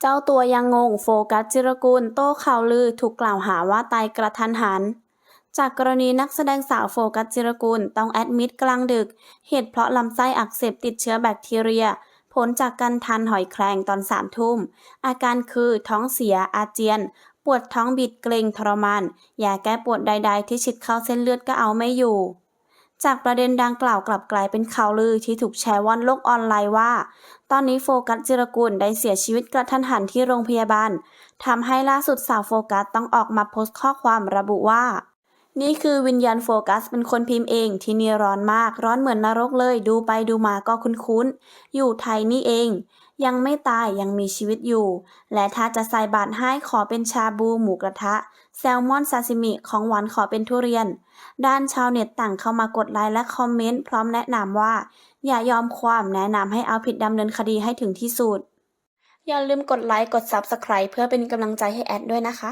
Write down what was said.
เจ้าตัวยังงงโฟกัสจิรกุลโต้ข่าวลือถูกกล่าวหาว่าตายกระทันหัน จากกรณีนักแสดงสาวโฟกัสจิรกุลต้องแอดมิดกลางดึก เหตุเพราะลำไส้อักเสบติดเชื้อแบคทีเรีย ผลจากการทานหอยแครงตอนสามทุ่ม อาการคือท้องเสียอาเจียน ปวดท้องบิดเกร็งทรมานยาแก้ปวดใด ๆ ที่ฉีดเข้าเส้นเลือดก็เอาไม่อยู่ จากประเด็นดังกล่าวกลับกลายเป็นข่าวลือที่ถูกแชร์ว่อนโลกออนไลน์ว่า ตอนนี้โฟกัสจิรกุลได้เสียชีวิตกระทันหันที่โรงพยาบาลทำให้ล่าสุดสาวโฟกัสต้องออกมาโพสต์ข้อความระบุว่า นี่คือวิญญาณโฟกัสเป็นคนพิมพ์เองที่นี่ร้อนมากร้อนเหมือนนรกเลยดูไปดูมาก็คุ้นๆอยู่ไทยนี่เอง ยังไม่ตายยังมีชีวิตอยู่ และถ้าจะใส่บาตรให้ขอเป็นชาบูหมูกระทะ แซลมอนซาซิมิของหวานขอเป็นทุเรียน ด้านชาวเน็ตต่างเข้ามากดไลค์และคอมเมนต์พร้อมแนะนำว่า อย่ายอมความแนะนำให้เอาผิดดำเนินคดีให้ถึงที่สุด อย่าลืมกดไลค์กด Subscribe เพื่อเป็นกำลังใจให้แอดด้วยนะคะ